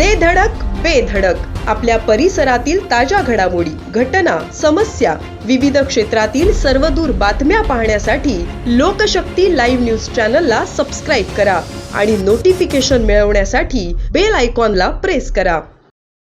दे धडक बेधडक आपल्या परिसरातील ताज्या घडामोडी घटना समस्या विविध क्षेत्रातील सर्वदूर बातम्या पाहण्यासाठी लोकशक्ती लाईव्ह न्यूज चॅनलला सबस्क्राईब करा आणि नोटिफिकेशन मिळवण्यासाठी बेल आयकॉनला प्रेस करा.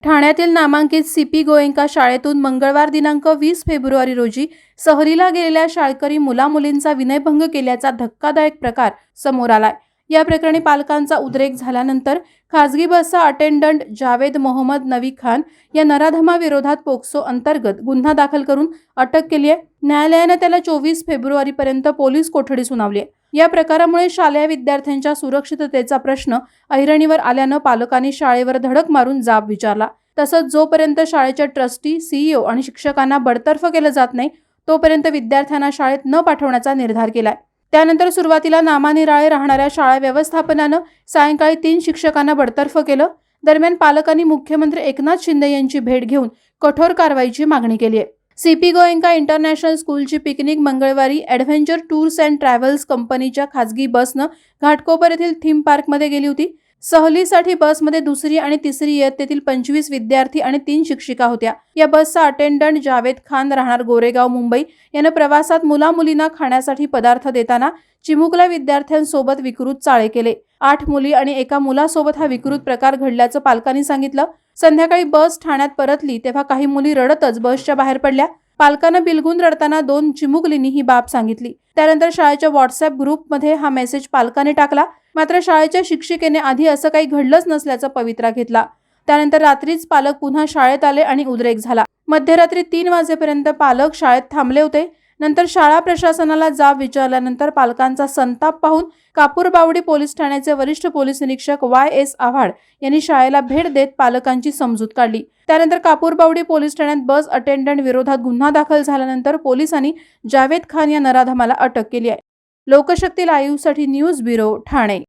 ठाण्यातील नामांकित सी पी गोयंका शाळेतून मंगळवार दिनांक वीस फेब्रुवारी रोजी सहलीला गेलेल्या शाळकरी मुलामुलींचा विनयभंग केल्याचा धक्कादायक प्रकार समोर आलाय. या प्रकरणी पालकांचा उद्रेक झाल्यानंतर खासगी बसचा अटेंडंट जावेद मोहम्मद नवी खान या नराधमाविरोधात पोक्सो अंतर्गत गुन्हा दाखल करून अटक केली आहे. न्यायालयानं त्याला चोवीस फेब्रुवारीपर्यंत पोलीस कोठडी सुनावली आहे. या प्रकारामुळे शालेय विद्यार्थ्यांच्या सुरक्षिततेचा प्रश्न ऐरणीवर आल्यानं पालकांनी शाळेवर धडक मारून जाब विचारला. तसंच जोपर्यंत शाळेच्या ट्रस्टी सीईओ आणि शिक्षकांना बडतर्फ केलं जात नाही तोपर्यंत विद्यार्थ्यांना शाळेत न पाठवण्याचा निर्धार केलाय. त्यानंतर सुरुवातीला नामानिराळे राहणाऱ्या शाळा व्यवस्थापनानं सायंकाळी तीन शिक्षकांना बडतर्फ केलं. दरम्यान पालकांनी मुख्यमंत्री एकनाथ शिंदे यांची भेट घेऊन कठोर कारवाईची मागणी केली आहे. सीपी गोयंका इंटरनॅशनल स्कूलची पिकनिक मंगळवारी ॲडव्हेंचर टूर्स अँड ट्रॅव्हल्स कंपनीच्या खासगी बसनं घाटकोपर येथील थीम पार्कमध्ये गेली होती. सहलीसाठी बसमध्ये दुसरी आणि तिसरी इयत्तेतील पंचवीस विद्यार्थी आणि तीन शिक्षिका होत्या. या बसचा अटेंडंट जावेद खान राहणार गोरेगाव मुंबई. यानं प्रवासात मुलामुलींना खाण्यासाठी पदार्थ देताना चिमुकल्या विद्यार्थ्यांसोबत विकृत चाळे केले. आठ मुली आणि एका मुलासोबत हा विकृत प्रकार घडल्याचं पालकांनी सांगितलं. संध्याकाळी बस ठाण्यात परतली तेव्हा काही मुली रडतच बसच्या बाहेर पडल्या. पालकांना बिलगून रडताना दोन चिमुकलींनी ही बाब सांगितली. त्यानंतर शाळेच्या व्हॉट्सअप ग्रुपमध्ये हा मेसेज पालकाने टाकला. मात्र शाळेच्या शिक्षिकेने आधी असं काही घडलंच नसल्याचा पवित्रा घेतला. त्यानंतर रात्रीच पालक पुन्हा शाळेत आले आणि उद्रेक झाला. मध्यरात्री तीन वाजेपर्यंत पालक शाळेत थांबले होते. नंतर शाळा प्रशासनाला जाब विचारल्यानंतर पालकांचा संताप पाहून कापूरबावडी पोलीस ठाण्याचे वरिष्ठ पोलीस निरीक्षक वाय एस आव्हाड यांनी शाळेला भेट देत पालकांची समजूत काढली. त्यानंतर कापूरबावडी पोलीस ठाण्यात बस अटेंडंट विरोधात गुन्हा दाखल झाल्यानंतर पोलिसांनी जावेद खान या नराधमाला अटक केली आहे. लोकशक्ती लाईव्हसाठी न्यूज ब्युरो ठाणे.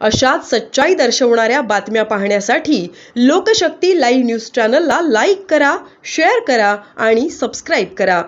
अशाच सच्चाई दर्शवणाऱ्या बातम्या पाहण्यासाठी लोकशक्ती लाईव्ह न्यूज चॅनलला लाईक करा शेअर करा आणि सबस्क्राईब करा.